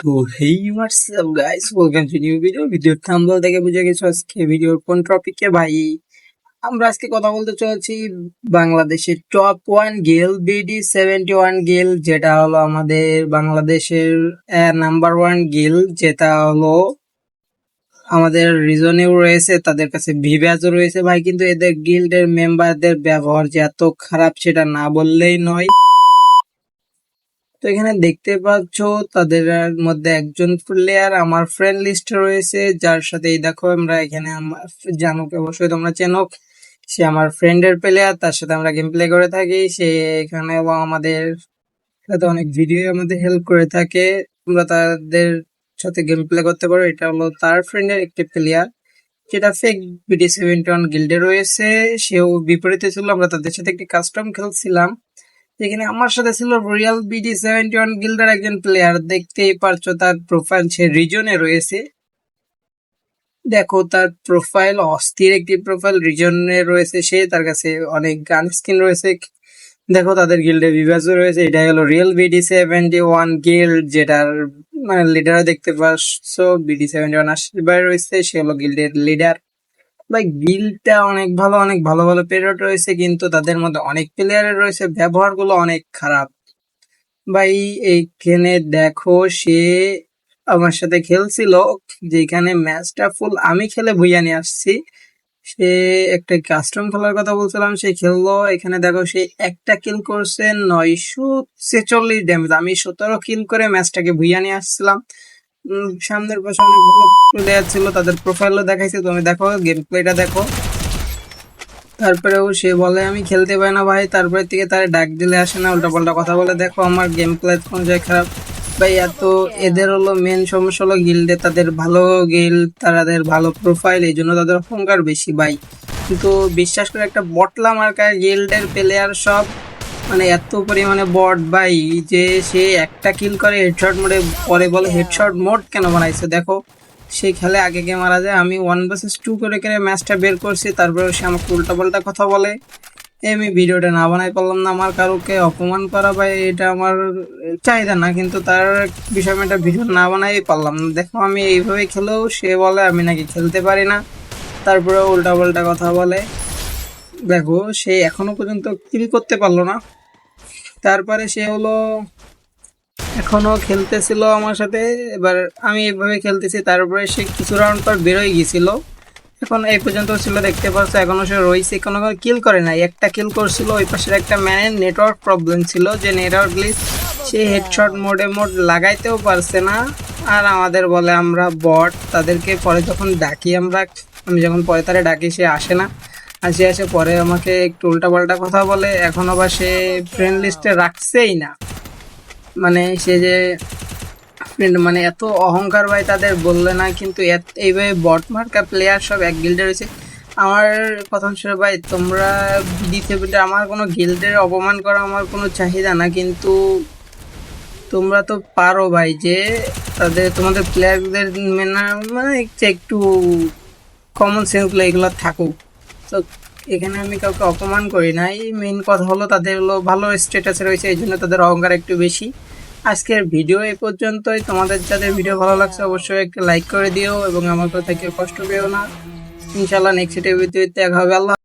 তো hey WhatsApp guys welcome to new video ভিডিওর thumbnail থেকে বুঝে গেছো আজকে ভিডিওর কোন টপিকে ভাই, আমরা আজকে কথা বলতে চলেছি বাংলাদেশের top one guild BD seventy one guild যেটা হলো আমাদের বাংলাদেশের নাম্বার ওয়ান গেল যেটা হলো আমাদের রিজনেও রয়েছে, তাদের কাছে ভিভ্যাজও রয়েছে। ভাই, কিন্তু এদের গিল্ডের মেম্বারদের ব্যবহার যে এত খারাপ সেটা না বললেই নয়। তো এখানে দেখতে পাচ্ছ তাদের মধ্যে একজন প্লেয়ার আমার ফ্রেন্ড লিস্টে রয়েছে, যার সাথে এই দেখো আমরা এখানে জানুকে অবশ্যই তোমরা চেনো। সে আমার ফ্রেন্ডের প্লেয়ার তার সাথে আমরা গেম প্লে করে থাকি। সে এখানে আমাদের সাথে অনেক ভিডিও আমাদের হেল্প করে থাকে। তোমরা তাদের সাথে গেম প্লে করতে পারো। এটা হলো তার ফ্রেন্ডের একটি প্লেয়ার যেটা ফেক বিডি সেভেন্টি ওয়ান গিল্ডে রয়েছে। সেও বিপরীতে ছিল। আমরা তাদের সাথে একটি কাস্টম খেলছিলাম। যেখানে আমার সাথে ছিল রিয়াল বিডি সেভেন্টি ওয়ান গিল্ডের একজন প্লেয়ার দেখতেই পারছ তার প্রোফাইল সে রিজনে রয়েছে। দেখো, তার প্রোফাইল অস্থির একটি প্রোফাইল রিজনে রয়েছে সে, তার কাছে অনেক গান স্কিন রয়েছে। দেখো, তাদের গিল্ডে বিভাজ্য রয়েছে এটা হলো real BD seventy one guild যেটার মানে লিডার দেখতে পাচ্ছ বিডি সেভেন্টি ওয়ান আশীর্বাদ রয়েছে, সে হলো গিল্ডের লিডার ভাই গিল্ডটা অনেক ভালো অনেক ভালো ভালো প্লেয়ার রয়েছে, কিন্তু তাদের মধ্যে অনেক প্লেয়ারের রয়েছে, ব্যবহারগুলো অনেক খারাপ। ভাই, এইখানে দেখো, সে আমার সাথে খেলছিল, যেখানে ম্যাচটা ফুল আমি খেলে ভুইয়া নিয়ে আসছি। সে একটা কাস্টম খেলার কথা বলছিলাম, সে খেললো, এখানে দেখো, সে একটা কিল করছে, নয়শো ছেচল্লিশ ড্যামেজ আমি সতেরো কিল করে ম্যাচটাকে ভুইয়া নিয়ে আসছিলাম। সামনের পাশে অনেক ভালো প্লেয়ার ছিল তাদের প্রোফাইলও দেখাইছে তুমি দেখো গেম প্লেটা দেখো। তারপরেও সে বলে আমি খেলতে পারি না ভাই। তারপরে থেকে তার ডাক দিলে আসে না উল্টাপাল্টা কথা বলে দেখো আমার গেম প্লে কোন জায়গায় খারাপ। ভাই এত এদের হলো মেন সমস্যা হলো গিল্ডে তাদের ভালো গিল তাদের ভালো প্রোফাইল এই জন্য তাদের অহংকার বেশি ভাই। কিন্তু বিশ্বাস করে একটা বটলা মার্কার গিল্ডের প্লেয়ার সব মানে এত পরিমাণে বট ভাই, যে সে একটা কিল করে হেডশট মোডে পরে বলে হেডশট মোড কেন বানাইছে? দেখো, সে খেলে আগে কে মারা যায়? আমি ওয়ান ভার্সেস টু করে করে ম্যাচটা বের করছি, তারপরে সে আমাকে উল্টা পাল্টা কথা বলে। আমি ভিডিওটা না বানাই পারলাম না, আমার কারোকে অপমান করা ভাই এটা আমার চাহিদা না, কিন্তু তার বিষয়ে আমি একটা ভিডিও না বানাই পারলাম না। দেখো, আমি এইভাবে খেলেও সে বলে, আমি নাকি খেলতে পারি না। তারপরে উল্টা পাল্টা কথা বলে। দেখো, সে এখনও পর্যন্ত কিল করতে পারল না। তারপরে সে হলো এখনও খেলতেছিল আমার সাথে। এবার আমি এইভাবে খেলতেছি, তারপরে সে কিছু রাউন্ড পর বেরোয় গেছিল এখন এই পর্যন্ত ছিল, দেখতে পাচ্ছ, এখনও সে রয়েছে। কোনো কিল করে নাই। একটা কিল করছিল, ওই পাশের একটা ম্যানের নেটওয়ার্ক প্রবলেম ছিল যে নেটওয়ার্ক গ্লিচ সে হেডশট মোডে মোড লাগাইতেও পারছে না। আর আমাদের বলে, আমরা বট তাদেরকে পরে যখন ডাকি, আমরা, আমি যখন পরে তারে ডাকি, সে আসে না। আসে আসে, পরে আমাকে একটু উল্টাপাল্টা কথা বলে। এখন আবার সে ফ্রেন্ড লিস্টে রাখছেই না। মানে সে যে friend মানে এত অহংকার ভাই তাদের বললে না, কিন্তু এইভাবে বট মার্কা প্লেয়ার সব এক গিল্ডে রয়েছে আমার কথা হচ্ছে ভাই, তোমরা দিতে আমার কোনো গিল্ডের অপমান করা আমার কোনো চাহিদা না, কিন্তু তোমরা তো পারো ভাই যে তাদের, তোমাদের প্লেয়ারদের মানে একটু কমন সেন্সগুলো এগুলো থাকুক। তো এখানে আমি কাউকে অপমান করি না এই মেইন কথা হলো তাদের হলো ভালো স্ট্যাটাসে রয়েছে এই জন্য তাদের অহংকার একটু বেশি। আজকের ভিডিও এই পর্যন্তই। তোমাদের যাদের ভিডিও ভালো লাগছে অবশ্যই একটা লাইক করে দিও এবং আমার কথা কেউ কষ্ট পেও না। ইনশাল্লাহ নেক্সট ভিডিওতে দেখা হবে। আল্লাহ